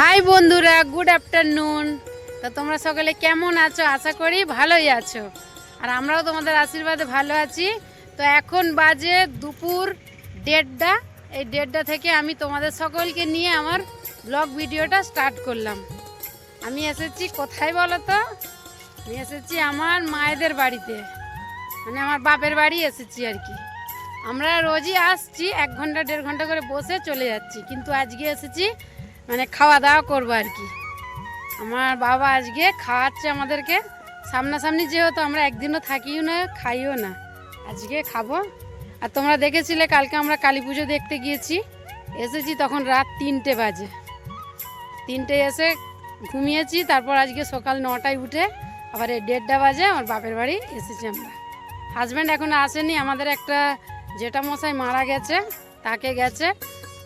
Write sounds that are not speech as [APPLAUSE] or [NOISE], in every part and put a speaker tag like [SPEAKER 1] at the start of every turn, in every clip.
[SPEAKER 1] High বন্ধুরা good afternoon তো তোমরা সকলে কেমন আছো? আশা করি ভালোই আছো। আর আমরাও তোমাদের আশীর্বাদে ভালো আছি। তো এখন বাজে দুপুর দেড়টা। এই দেড়টা থেকে আমি তোমাদের সকলকে নিয়ে আমার ব্লগ ভিডিওটা স্টার্ট করলাম। আমি এসেছি কোথায় বলো তো আমি এসেছি আমার মায়েদের বাড়িতে। মানে আমার বাপের বাড়ি এসেছি আর কি। আমরা রোজই আসছি, এক ঘণ্টা, দেড় ঘণ্টা করে বসে চলে যাচ্ছি। কিন্তু আজকে এসেছি মানে খাওয়া দাওয়া করব আর কি। আমার বাবা আজকে খাওয়াচ্ছে আমাদেরকে। সামনাসামনি যেহেতু আমরা একদিনও থাকিও না, খাইও না, আজকে খাব। আর তোমরা দেখেছিলে, কালকে আমরা কালী পুজো দেখতে গিয়েছি। এসেছি তখন রাত তিনটে বাজে। তিনটে এসে ঘুমিয়েছি, তারপর আজকে সকাল নটায় উঠে আবার দেড়টা বাজে আমার বাপের বাড়ি এসেছি আমরা। হাজব্যান্ড এখনও আসেনি, আমাদের একটা জেঠা মশাই মারা গেছে, তাকে গেছে,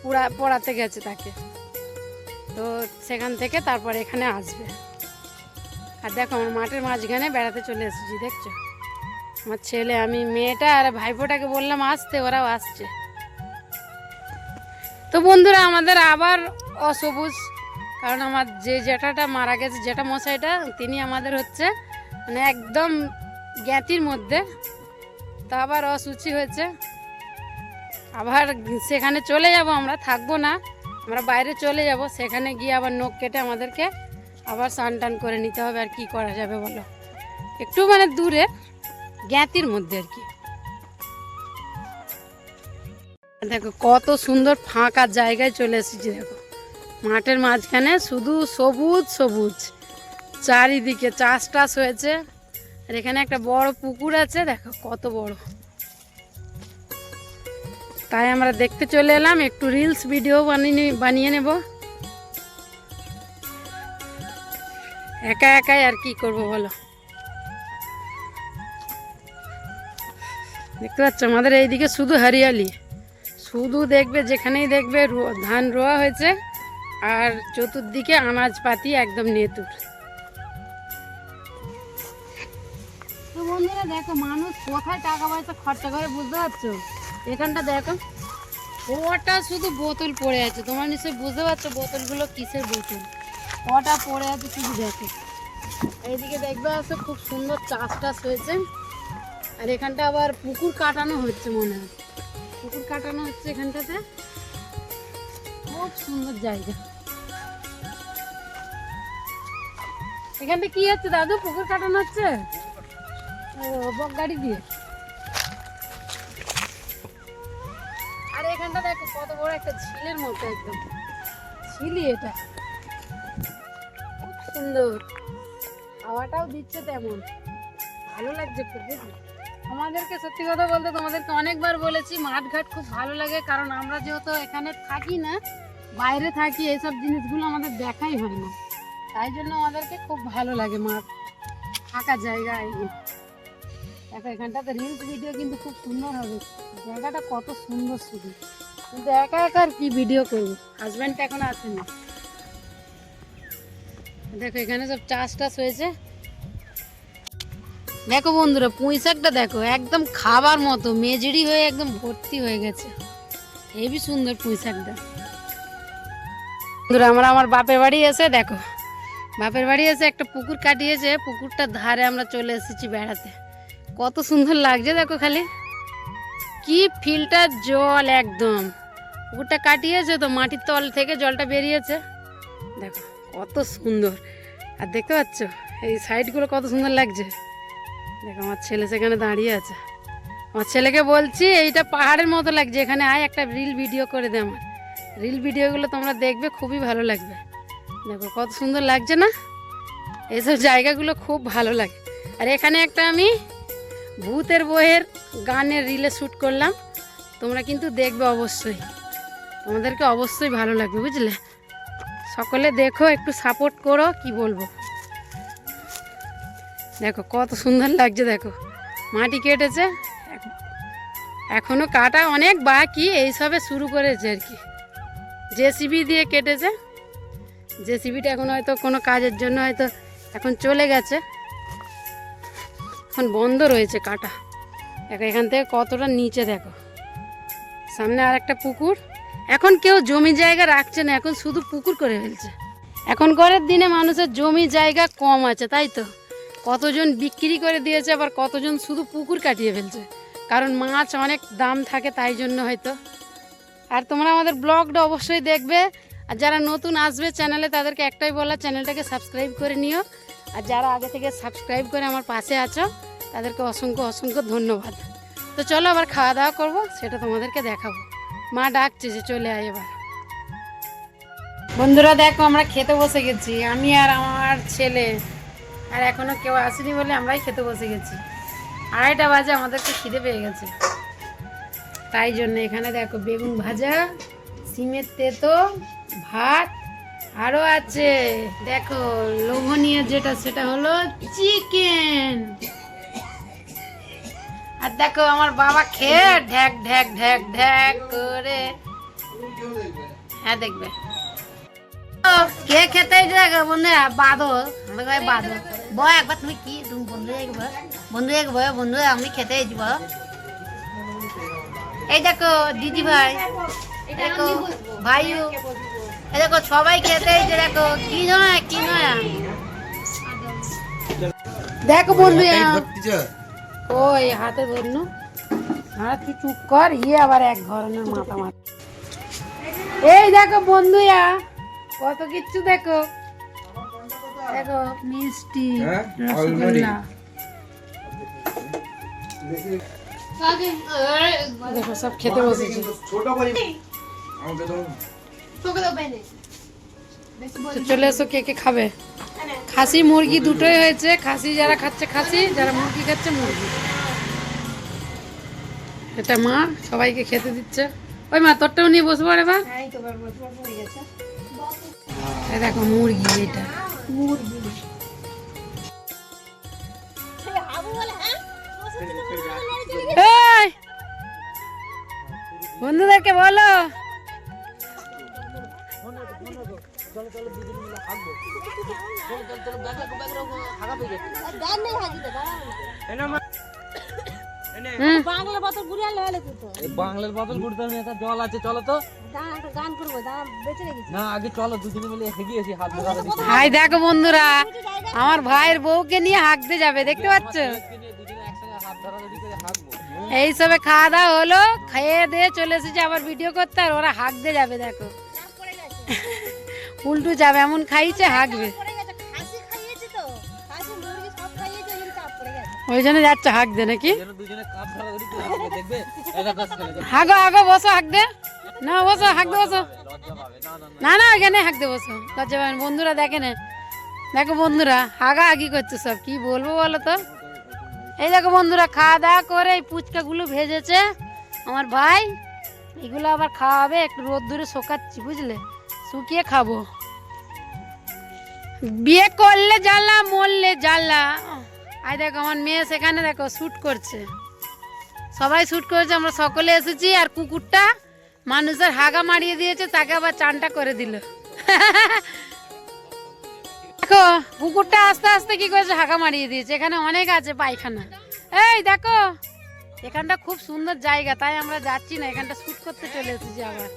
[SPEAKER 1] পুরা, পড়াতে গেছে তাকে। তো সেখান থেকে তারপর এখানে আসবে। আর দেখো, আমার মাঠের মাঝখানে বেড়াতে চলে এসেছি, দেখছ? আমার ছেলে, আমি, মেয়েটা আর ভাইপোটাকে বললাম, আসতে, ওরাও আসছে। তো বন্ধুরা, আমাদের আবার অসবুজ, কারণ আমার যে জেঠাটা মারা গেছে জেঠা মশাইটা তিনি আমাদের হচ্ছে মানে একদম জ্ঞাতির মধ্যে। তো আবার অসুচি হয়েছে। আবার সেখানে চলে যাব আমরা, থাকব না। আমরা বাইরে চলে যাব, সেখানে গিয়ে আবার নখ কেটে আমাদেরকে আবার স্নান টান করে নিতে হবে, আর কি করা যাবে বলো? একটু মানে দূরে, জ্ঞাতির মধ্যে আর কি। দেখো, কত সুন্দর ফাঁকা জায়গায় চলে এসেছি, দেখো। মাঠের মাঝখানে শুধু সবুজ সবুজ। চারিদিকে চাষ টাস হয়েছে, আর এখানে একটা বড় পুকুর আছে, দেখো, কত বড়। তাই আমরা দেখতে চলে এলাম, একটু রিলস ভিডিও বানিয়ে বানিয়ে নেব। একা একাই আর কি করব বলো? দেখতে পাচ্ছ, আমাদের এইদিকে শুধু হরিয়ালি। শুধু দেখবে, যেখানেই দেখবে ধান রোয়া হয়েছে, আর চতুর্দিকে আনাজপাতি একদম নেতুর। বন্ধুরা দেখো, মানুষ কোথায় টাকা পয়সা খরচা করে বুঝতে পারছ? এখানটা দেখো। ওটা শুধু বোতল পড়ে আছে। তোমরা নিশ্চয়ই বুঝতে পারছ বোতলগুলো কিসের বোতল? ওটা পড়ে আছে শুধু দেখো। এইদিকে দেখবে আছে খুব সুন্দর চাষ টাস হয়েছে। আর এখানটা আবার পুকুর কাটানো হচ্ছে মনে হয়। পুকুর কাটানো হচ্ছে এখানটাতে। খুব সুন্দর জায়গা। এখানটা কি হচ্ছে দাদু? পুকুর কাটানো হচ্ছে? ও, বক গাড়ি দিয়ে। কত বড় একটা ঝিলের মতো একদম। ঝিলি এটা। খুব সুন্দর। হাওয়াটাও দিচ্ছে তেমন। ভালো লাগছে খুব আমাদেরকে সত্যি কথা বলতে তোমাদেরকে অনেকবার বলেছি মাঠ ঘাট খুব ভালো লাগে, কারণ আমরা যেহেতু এখানে থাকি না, বাইরে থাকি, এইসব জিনিসগুলো আমাদের দেখাই হয় না। তাই জন্য আমাদেরকে খুব ভালো লাগে মাঠ। ফাঁকা জায়গা দেখো, এখানটাতে রিলস ভিডিও কিন্তু খুব সুন্দর হবে। জায়গাটা কত সুন্দর শুধু। কিন্তু আর কি ভিডিও করব। হাজব্যান্ড এখন আসেনি দেখো, এখানে সব চাষ টাস হয়েছে। দেখো বন্ধুরা, পুঁই শাকটা দেখো, একদম খাবার মতো মেজড়ি হয়ে একদম ভর্তি হয়ে গেছে। হেবি সুন্দর পুঁই শাকটা। বন্ধুরা, আমরা আমার বাপের বাড়ি এসে দেখো, বাপের বাড়ি এসে একটা পুকুর কাটিয়েছে, পুকুরটার ধারে আমরা চলে এসেছি বেড়াতে। কত সুন্দর লাগছে দেখো খালি। কি ফিল্টার জল একদম। পুকুরটা কাটিয়েছে তো মাটির তল থেকে জলটা বেরিয়েছে। দেখো, কত সুন্দর। আর দেখতে পাচ্ছ, এই সাইডগুলো কত সুন্দর লাগছে। দেখো, আমার ছেলে সেখানে দাঁড়িয়ে আছে। আমার ছেলেকে বলছি, এইটা পাহাড়ের মতো লাগছে। এখানে আয়, একটা রিল ভিডিও করে দে আমার। রিল ভিডিওগুলো তোমরা দেখবে, খুবই ভালো লাগবে। দেখো, কত সুন্দর লাগছে না? এইসব জায়গাগুলো খুব ভালো লাগে। আর এখানে একটা আমি ভূতের বইয়ের গানের রিলে শ্যুট করলাম। তোমরা কিন্তু দেখবে অবশ্যই। তোমাদেরকে অবশ্যই ভালো লাগবে, বুঝলে? সকলে দেখো, একটু সাপোর্ট করো, কি বলব? দেখো, কত সুন্দর লাগছে, দেখো। মাটি কেটেছে এক- এখনও কাটা অনেক বাকি, এইসবে শুরু করেছে আর কি। জেসিবি দিয়ে কেটেছে। জেসিবিটা এখন হয়তো কোনো কাজের জন্য হয়তো এখন চলে গেছে। এখন বন্ধ রয়েছে কাটা। দেখো, এখান থেকে কতটা নিচে, দেখো। সামনে আর একটা পুকুর। এখন কেউ জমি জায়গা রাখছে না, এখন শুধু পুকুর করে ফেলছে। এখনকারের দিনে মানুষের জমি জায়গা কম আছে, তাই তো? কতজন বিক্রি করে দিয়েছে, আবার কতজন শুধু পুকুর কাটিয়ে ফেলছে? কারণ মাছ অনেক দাম থাকে তাই জন্য হয়তো। আর তোমরা আমাদের ব্লগটা অবশ্যই দেখবে, আর যারা নতুন আসবে চ্যানেলে, তাদেরকে একটাই বলা, চ্যানেলটাকে সাবস্ক্রাইব করে নিও। আর যারা আগে থেকে সাবস্ক্রাইব করে আমার পাশে আছো, তাদেরকে অসংখ্য অসংখ্য ধন্যবাদ। তো চলো আবার খাওয়া দাওয়া করব, সেটা তোমাদেরকে দেখাবো। মা ডাকছে যে চলে আয় এবার। বন্ধুরা দেখো, আমরা খেতে বসে গেছি। আমি আর আমার ছেলে, আর এখনও কেউ আসেনি বলে আমরাই খেতে বসে গেছি। আড়াইটা বাজে আমাদেরকে খিদে পেয়ে গেছে। তাই জন্য এখানে দেখো, বেগুন ভাজা, সিমের তেতো, ভাত আরও আছে। দেখো, লোভনীয় যেটা, সেটা হলো চিকেন আর দেখো আমার বাবা খেয়ে ঢ্যাক ঢ্যাক ঢ্যাক ঢ্যাক করে হ্যাঁ দেখবে। ও, কে খেতে দেখো বন্ধুরা বাঁধো আমাদের ভাই বাঁধো বয় একবার তুমি কি তুমি বন্ধু দেখব বন্ধু দেখব বন্ধু আমি খেতে যাব এই দেখো দিদি ভাই দেখো ভাইও এই দেখো সবাই খেতে এই যে দেখো কি নয় কি নয়? দেখো বন্ধু ওই হাতে ধরনু হ্যাঁ তুই চুপ কর ইয়ে আবার এক ধরনের মাথা মাথা এই দেখো বন্ধুয়া কত কিচ্ছু দেখো। দেখো মিষ্টি
[SPEAKER 2] হ্যাঁ,
[SPEAKER 1] রসগোল্লা। দেখো সব খেতে বসেছে। চলে এসো কে কে খাবে? খাসি মুরগি দুটোই হয়েছে খাসি যারা খাচ্ছে খাসি যারা মুরগি খাচ্ছে মুরগি। এটা মা সবাইকে খেতে দিচ্ছে। ওই মা তোরটাও নিয়ে বসবো রে বা এই দেখো মুরগি এটা! বন্ধুদেরকে বলো।
[SPEAKER 3] বাংলা বোতল ঘুরে আনলে হলে তো
[SPEAKER 4] বাংলার বোতল হবে জল আছে চলো তো।
[SPEAKER 3] দাঁড়া গান করব বেঁচে রেখেছি
[SPEAKER 4] না আগে চলো দুজনে মিলে হেগিয়ে এসি হাত ধরা
[SPEAKER 1] হাই দেখো বন্ধুরা আমার ভাইয়ের বউকে নিয়ে হাঁকতে যাবে দেখতে পাচ্ছ? এই সবে খাওয়া দাওয়া হলো খেয়ে দিয়ে চলে এসেছে আবার ভিডিও করতে আর ওরা হাঁকতে যাবে দেখো। উল্টু যাবে এমন খাইছে হাঁকবে।
[SPEAKER 3] ওই জন্য
[SPEAKER 1] যাচ্ছে নাকি?
[SPEAKER 4] এটা কাজ করে
[SPEAKER 1] হাগো হাগো বসো হাঁকতে না বসো হাঁকতে বসো।
[SPEAKER 4] না না না
[SPEAKER 1] না না এখানে বসো। লজ্জা পাবেন বন্ধুরা দেখে না। দেখো বন্ধুরা হাগা হাগি করছে সব। কি বলব বলো তো? এই দেখো বন্ধুরা খাওয়া দাওয়া করে এই পুচকাগুলো ভেজেছে। আমার ভাই এগুলো আবার খাওয়াবে একটু রোদ দূরে শোকাচ্ছি বুঝলে? শুকিয়ে খাব। বিয়ে করলে জ্বালা মরলে জ্বালা। আই দেখো, আমার মেয়ে সেখানে দেখো শ্যুট করছে। সবাই শ্যুট করেছে, আমরা সকলে এসেছি আর কুকুরটা মানুষের হাগা মারিয়ে দিয়েছে, তাকে আবার চানটা করে দিল। দেখো, কুকুরটা আস্তে আস্তে কি করেছে, হাগা মারিয়ে দিয়েছে। এখানে অনেক আছে পায়খানা। এই দেখো, এখানটা খুব সুন্দর জায়গা, তাই আমরা যাচ্ছি না, এখানটা শ্যুট করতে চলে এসেছি আবার।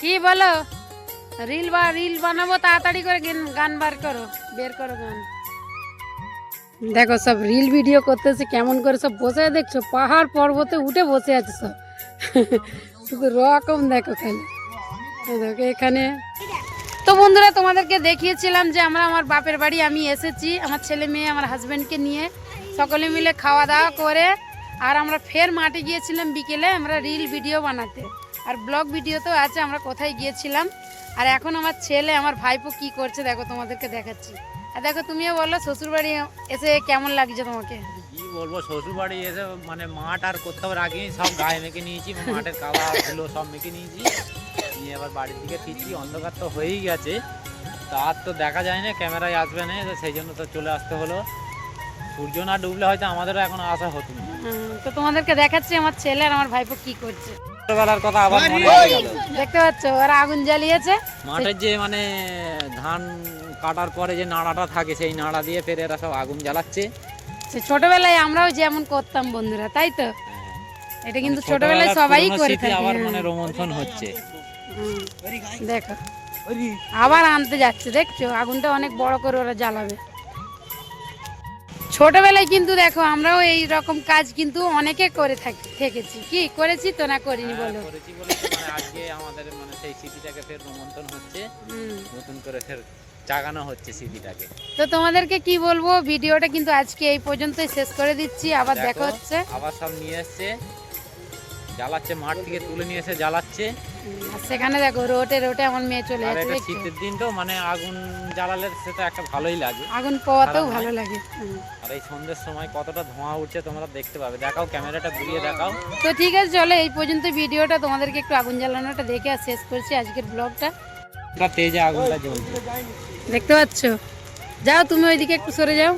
[SPEAKER 1] কি বলো? রিল বা, রিল বানাবো, তাড়াতাড়ি করে গেন- গান বার করো, বের করো গান। দেখো, সব রিল ভিডিও করতেছে, কেমন করে সব বসে দেখছ? পাহাড় পর্বতে উঠে বসে আছে সব। শুধু রকম দেখো খালি। দেখো, এখানে। তো বন্ধুরা, তোমাদেরকে দেখিয়েছিলাম যে আমরা আমার বাপের বাড়ি আমি এসেছি, আমার ছেলে মেয়ে, আমার হাজব্যান্ডকে নিয়ে। সকলে মিলে খাওয়া দাওয়া করে, আর আমরা ফের মাঠে গিয়েছিলাম বিকেলে আমরা রিল ভিডিও বানাতে। আর ব্লগ ভিডিও তো আছে, আমরা কোথায় গিয়েছিলাম। আর এখন আমার ছেলে, আমার ভাইপো কি করছে, দেখো তোমাদেরকে দেখাচ্ছি। আর দেখো তুমিও বলো শ্বশুরবাড়ি এসে কেমন লাগছে তোমাকে?
[SPEAKER 4] কি বলব শ্বশুর বাড়ি এসে মানে মাঠ আর কোথাও রাখিনি সব গায়ে মেখে নিয়েছি মাঠের কালা ধুলো সব মেখে নিয়েছি। নিয়ে এবার বাড়ির দিকে ফিরছি অন্ধকার তো হয়েই গেছে। তা আর তো দেখা যায় না ক্যামেরায় আসবে না সেই জন্য তো চলে আসতে হলো। সূর্য না ডুবলে হয়তো আমাদেরও এখন আসা হতো না।
[SPEAKER 1] তো তোমাদেরকে দেখাচ্ছি আমার ছেলে আর আমার ভাইপো কি করছে।
[SPEAKER 4] ছোটবেলার কথা আবার মনে হয়ে গেল।
[SPEAKER 1] দেখতে পাচ্ছ ওরা আগুন জ্বালিয়েছে।
[SPEAKER 4] মাঠের যে মানে ধান কাটার পরে যে নাড়াটা থাকে সেই নাড়া দিয়ে ফের এরা সব আগুন জ্বালাচ্ছে।
[SPEAKER 1] সে ছোটবেলায় আমরাও যেমন করতাম বন্ধুরা তাই তো? এটা কিন্তু ছোটবেলায় সবাই করে থাকে।
[SPEAKER 4] আবার
[SPEAKER 1] হ্যাঁ।
[SPEAKER 4] মানে রোমন্থন হচ্ছে।
[SPEAKER 1] দেখো। আবার আনতে যাচ্ছে দেখছ? আগুনটা অনেক বড় করে ওরা জ্বালাবে। ছোটবেলায় কিন্তু দেখো আমরাও এই রকম কাজ কিন্তু অনেকে করে থাকি থেকেছি। কি করেছি তো না করিনি বলো?
[SPEAKER 4] হ্যাঁ, করেছি বলে মানে আজকে আমাদের মানে সেই স্মৃতিটাকে ফের রোমন্থন হচ্ছে। নতুন করে ফের জাগানো হচ্ছে স্মৃতিটাকে
[SPEAKER 1] তো তোমাদেরকে কি বলব ভিডিওটা কিন্তু আজকে এই পর্যন্তই শেষ করে দিচ্ছি আবার
[SPEAKER 4] দেখা
[SPEAKER 1] হচ্ছে।
[SPEAKER 4] আবার সব নিয়ে এসছে জ্বালাচ্ছে মাঠ থেকে তুলে নিয়ে এসে জ্বালাচ্ছে।
[SPEAKER 1] আর সেখানে দেখো রোটে রোটে আমার মেয়ে চলে যাচ্ছে
[SPEAKER 4] শীতের দিন তো মানে আগুন জ্বালালে সেটা একটা ভালোই লাগে।
[SPEAKER 1] আগুন
[SPEAKER 4] নয়।
[SPEAKER 1] ভালো লাগে
[SPEAKER 4] আর এই সন্ধ্যের সময় কতটা ধোঁয়া উঠছে তোমরা দেখতে পাবে। দেখাও ক্যামেরাটা ঘুরিয়ে দেখাও।
[SPEAKER 1] তো ঠিক আছে চলে এই পর্যন্ত ভিডিওটা তোমাদেরকে একটু আগুন জ্বালানোটা দেখে আর শেষ করছি আজকের ব্লগটা।
[SPEAKER 4] তেজে আগুনটা জ্বলছে।
[SPEAKER 1] দেখতে পাচ্ছ? যাও তুমি ওইদিকে একটু সরে যাও।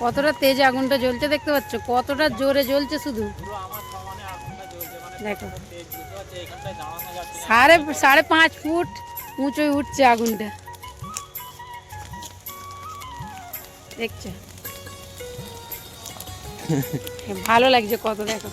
[SPEAKER 1] কতটা তেজ আগুনটা জ্বলছে দেখতে পাচ্ছ? কতটা জোরে জ্বলছে শুধু। দেখো। সাড়ে সাড়ে পাঁচ ফুট উঁচুই উঠছে আগুনটা। দেখছ? [LAUGHS] ভালো লাগছে কত দেখো।